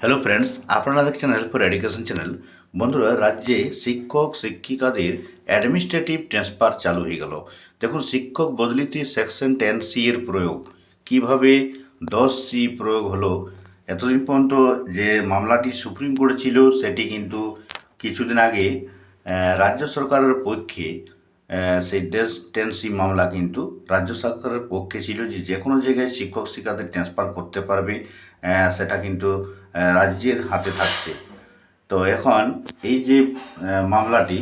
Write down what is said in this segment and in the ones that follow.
Hello friends আপনারা দেখছেন help for education channel বন্ধুরা, রাজ্যে শিক্ষক, শিক্ষিকাদের অ্যাডমিনিস্ট্রেটিভ ট্রান্সফার চালু হয়ে গেল। দেখুন, শিক্ষক বদলিতে সেকশন টেন সি এর প্রয়োগ। কীভাবে দশ সি প্রয়োগ হলো? এতদিন পর্যন্ত যে মামলাটি সুপ্রিম কোর্টে ছিল, সেটি কিন্তু কিছুদিন আগে রাজ্য সরকারের পক্ষে সেই দেশ টেনসিভ মামলা কিন্তু রাজ্য সরকারের পক্ষে ছিল যে যে কোনো জায়গায় শিক্ষক শিক্ষাদের ট্রান্সফার করতে পারবে সেটা কিন্তু রাজ্যের হাতে থাকছে। তো এখন এই যে মামলাটি,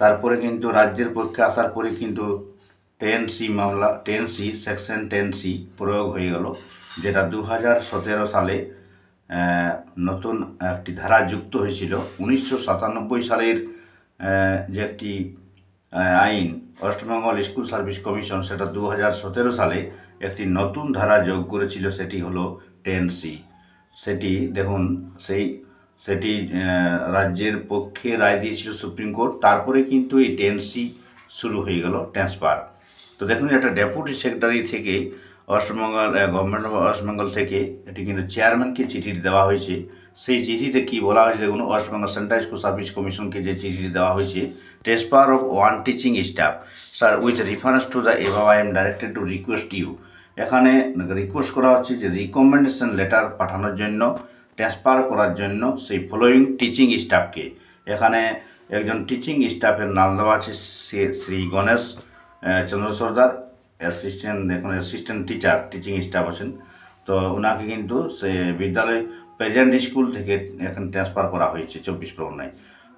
তারপরে কিন্তু রাজ্যের পক্ষে আসার পরে কিন্তু টেন সি মামলা ten C section ten C প্রয়োগ হয়ে গেল, যেটা দু হাজার সতেরো সালে নতুন একটি ধারা যুক্ত হয়েছিল। উনিশশো সাতানব্বই সালের যে একটি আইন ওয়েস্টবেঙ্গল স্কুল সার্ভিস কমিশন, সেটা দু হাজার সতেরো সালে একটি নতুন ধারা যোগ করেছিল, সেটি হলো টেন সি। সেটি, দেখুন, সেই, সেটি রাজ্যের পক্ষে রায় দিয়েছিল সুপ্রিম কোর্ট, তারপরে কিন্তু এই টেন সি শুরু হয়ে গেল, ট্রান্সফার। তো দেখুন, একটা ডেপুটি সেক্রেটারি থেকে ওয়েস্টবেঙ্গল গভর্নমেন্ট অফ ওয়েস্টবেঙ্গল থেকে এটি কিন্তু চেয়ারম্যানকে চিঠি দেওয়া হয়েছে। সেই চিঠিতে কি বলা হয়েছে দেখুন ওয়েস্টবেঙ্গল সেন্ট্রাল স্কুল সার্ভিস কমিশনকে যে চিঠিটি দেওয়া হয়েছে transfer of one teaching staff sir with reference to the above I am directed to request you এখানে রিকোয়েস্ট করা হচ্ছে যে রিকমেন্ডেশন লেটার পাঠানোর জন্য ট্রান্সফার করার জন্য সেই ফলোয়িং টিচিং স্টাফকে এখানে একজন টিচিং স্টাফের নাম দেওয়া আছে শ্রী গণেশ চন্দ্র সর্দার। অ্যাসিস্ট্যান্ট এখন অ্যাসিস্ট্যান্ট টিচার টিচিং স্টাফ আছেন। তো ওনাকে কিন্তু সে বিদ্যালয় প্রেজেন্ট স্কুল থেকে এখন ট্রান্সফার করা হয়েছে চব্বিশ পরগনায়।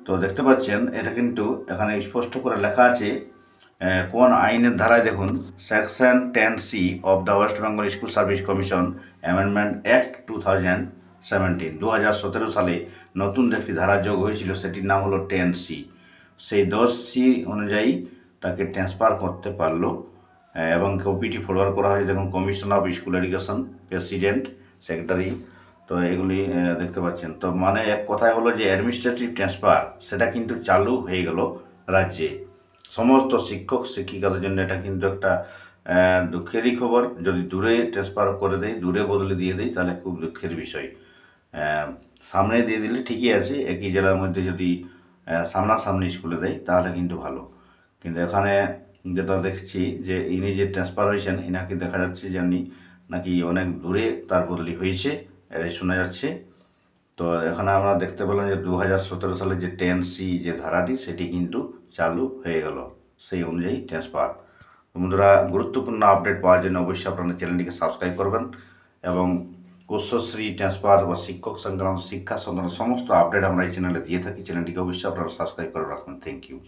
তো দেখতে পাচ্ছেন, এটা কিন্তু এখানে স্পষ্ট করে লেখা আছে কোন আইনের ধারায় দেখুন section ten C of the West Bengal school service commission amendment act two thousand seventeen দু হাজার সতেরো সালে নতুন একটি ধারা যোগ হয়েছিল, সেটির নাম হলো টেন সি সেই দশ সি অনুযায়ী তাকে ট্রান্সফার করতে পারল। এবং কপিটি ফরওয়ার্ড করা হয়েছে। দেখুন commission of school education president secretary তো এগুলি দেখতে পাচ্ছেন। তো মানে এক কথায় হলো যে অ্যাডমিনিস্ট্রেটিভ ট্রান্সফার সেটা কিন্তু চালু হয়ে গেল রাজ্যে। সমস্ত শিক্ষক, শিক্ষিকাদের জন্য এটা কিন্তু একটা দুঃখেরই খবর। যদি দূরে ট্রান্সফার করে দেয় দূরে বদলে দিয়ে দেয় তাহলে খুব দুঃখের বিষয়। সামনে দিয়ে দিলে ঠিকই আছে, একই জেলার মধ্যে যদি সামনাসামনি স্কুলে দেয় তাহলে কিন্তু ভালো। কিন্তু এখানে যেটা দেখছি যে ইনি যে ট্রান্সফার হয়েছেন, ইনাকে দেখা যাচ্ছে যে উনি নাকি অনেক দূরে তার বদলি হয়েছে, এটাই শোনা যাচ্ছে। তো এখানে আমরা দেখতে পেলাম যে দু হাজার সতেরো সালে যে টেন সি যে ধারাটি, সেটি কিন্তু চালু হয়ে গেল সেই অনুযায়ী ট্রান্সফার বন্ধুরা, গুরুত্বপূর্ণ আপডেট পাওয়ার জন্য অবশ্যই আপনারা চ্যানেলটিকে সাবস্ক্রাইব করবেন এবং উচ্চশ্রী ট্রান্সফার বা শিক্ষক সংক্রান্ত শিক্ষা সংক্রান্ত সমস্ত আপডেট আমরা এই চ্যানেলে দিয়ে থাকি। চ্যানেলটিকে অবশ্যই আপনারা সাবস্ক্রাইব করে রাখবেন থ্যাংক ইউ